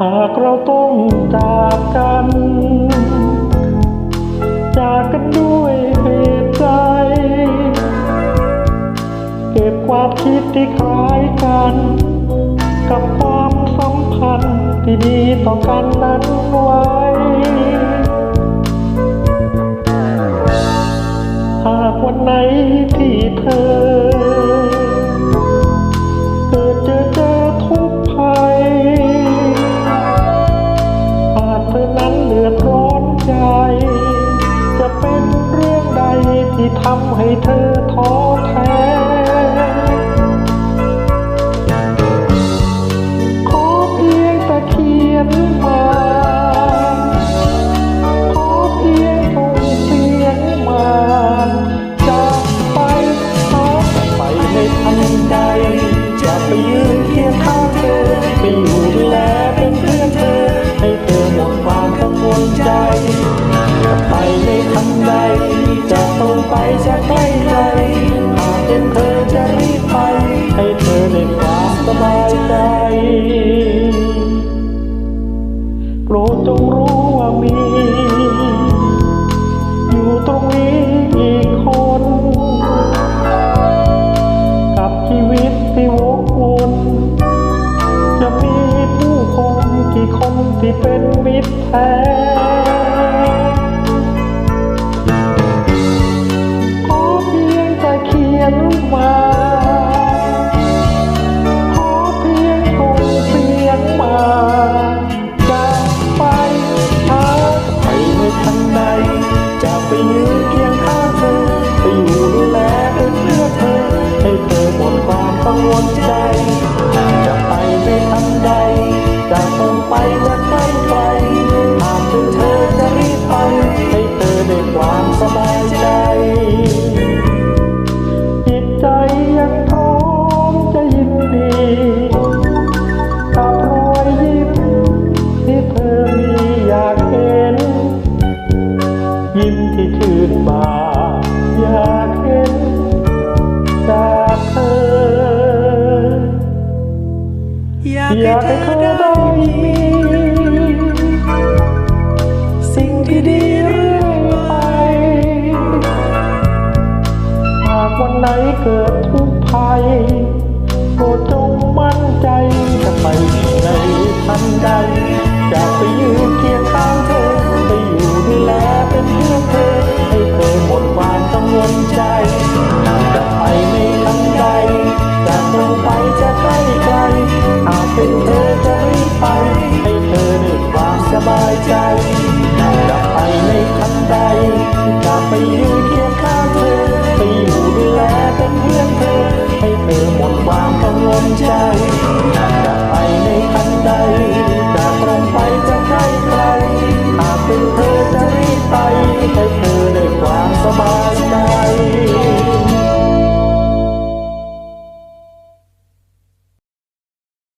หากเราต้องจากกัน จากกันด้วยเหตุใจ เก็บความคิดที่คล้ายกัน กับความสัมพันธ์ที่ดีต่อกันนั้นไว้ ที่ทำให้เธอท้อแท้ขอเพียงแต่เขียนมา eyes are I อยากให้เธอได้มีสิ่งที่ดีเรื่อยไปหากวันไหนเกิด ใจกลับไปในคำใดกลับไปอยู่เคียงข้างเธอ ไปอยู่ดูแลเป็นเพื่อนเธอให้เธอ